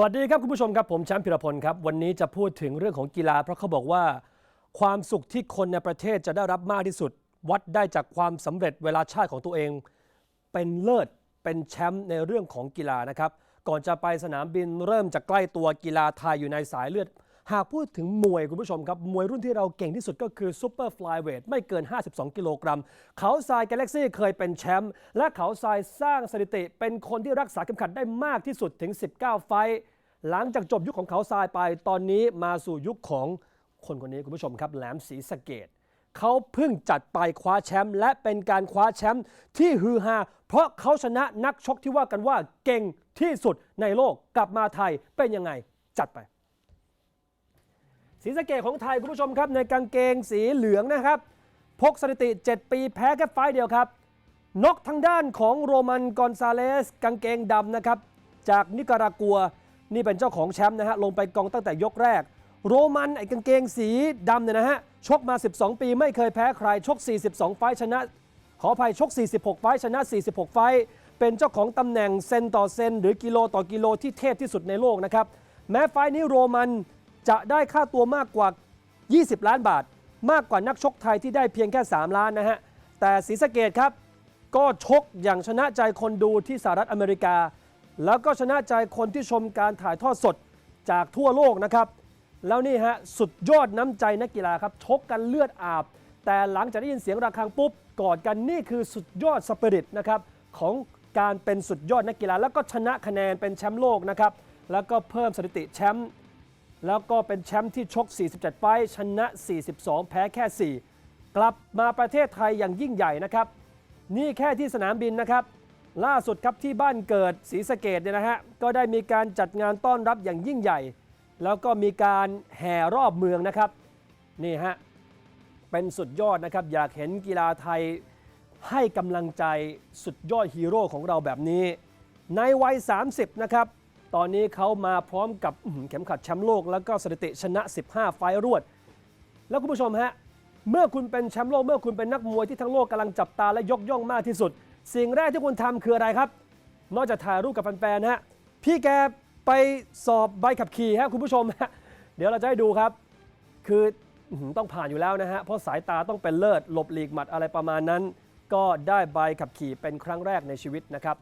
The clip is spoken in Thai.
สวัสดีครับคุณผู้ชมครับผมแชมป์พิรพลครับวันนี้จะพูดถึงเรื่องของกีฬา เพราะเขาบอกว่า ความสุขที่คนในประเทศจะได้รับมากที่สุด วัดได้จากความสำเร็จเวลาชาติของตัวเอง เป็นเลิศเป็นแชมป์ในเรื่องของกีฬานะครับ ก่อนจะไปสนามบินเริ่มจากใกล้ตัวกีฬาไทยอยู่ในสายเลือด หากพูดถึงมวยคุณผู้ชมครับ มวยรุ่นที่เราเก่งที่สุดก็คือซูเปอร์ฟลายเวทไม่เกิน 52 กิโลกรัม เขาทรายกาแล็กซี่เคยเป็นแชมป์และเขาทรายสร้างสถิติ เป็นคนที่รักษาเข็มขัดได้มากที่สุดถึง 19 ไฟหลังจากจบยุคของเขาทรายไปตอนนี้มาสู่ยุคของคนคนนี้คุณผู้ชมครับแหลมศรีสะเกดเขาเพิ่งจัดไปคว้าแชมป์และเป็นการคว้าแชมป์ที่ฮือฮาเพราะเขาชนะนักชกที่ว่ากันว่าเก่งที่สุดในโลกกลับมาไทยเป็นยังไงจัดไป ศรีสะเกดของไทยคุณผู้ชมครับในกางเกงสีเหลืองนะครับพกสถิติ 7 ปีแพ้แค่ไฟเดียวครับนกทางด้านของโรมันกอนซาเลสกางเกงดำนะครับจากนิการากัวนี่เป็นเจ้าของแชมป์นะฮะลงไปกองตั้งแต่ยกแรก โรมันไอ้กางเกงสีดำเนี่ยนะฮะชกมา 12 ปีไม่เคยแพ้ใครชก 42 ไฟชนะ ขออภัยชก 46 ไฟชนะ 46 ไฟเป็นเจ้าของตำแหน่งเซนต่อเซน หรือกิโลต่อกิโลที่เทพที่สุดในโลกนะครับแม้ไฟนี้โรมัน จะได้ค่าตัวมากกว่า 20 ล้านบาท มากกว่านักชกไทยที่ได้เพียงแค่ 3 ล้านนะฮะ แต่ศรีสะเกดครับ ก็ชกอย่างชนะใจคนดูที่สหรัฐอเมริกา แล้วก็ชนะใจคนที่ชมการถ่ายทอดสดจากทั่วโลกนะครับ แล้วนี่ฮะสุดยอดน้ำใจนักกีฬาครับชกกันเลือดอาบ แต่หลังจากได้ยินเสียงระฆังปุ๊บกอดกันนี่คือสุดยอดสปิริตนะครับของการเป็นสุดยอดนักกีฬาแล้วก็ชนะคะแนนเป็นแชมป์โลกนะครับแล้วก็เพิ่มสถิติแชมป์ แล้วก็เป็นแชมป์ที่ชก 47 ไฟชนะ 42 แพ้แค่ 4 กลับมาประเทศไทยอย่างยิ่งใหญ่นะครับ นี่แค่ที่สนามบินนะครับ ล่าสุดครับที่บ้านเกิดศรีสะเกดเนี่ยนะฮะก็ได้มีการจัดงานต้อนรับอย่างยิ่งใหญ่ แล้วก็มีการแห่รอบเมืองนะครับนี่ฮะเป็นสุดยอดนะครับ อยากเห็นกีฬาไทยให้กำลังใจสุดยอดฮีโร่ของเราแบบนี้ ในวัย 30 นะครับ ตอนนี้เขามาพร้อมกับเข็มขัดแชมป์โลก แล้วก็สถิติชนะ 15 ไฟล์รวด แล้วคุณผู้ชมฮะ เมื่อคุณเป็นแชมป์โลก เมื่อคุณเป็นนักมวยที่ทั้งโลกกำลังจับตาและยกย่องมากที่สุด สิ่งแรกที่คุณทำคืออะไรครับ นอกจากถ่ายรูปกับแฟนๆฮะพี่แกไปสอบใบขับขี่ฮะคุณผู้ชมฮะเดี๋ยวเราจะให้ดูครับ คืออื้อหือต้องผ่านอยู่แล้วนะฮะเพราะสายตาต้องเป็นเลิศหลบหลีกหมัดอะไรประมาณนั้น ก็ได้ใบขับขี่เป็นครั้งแรกในชีวิตนะครับ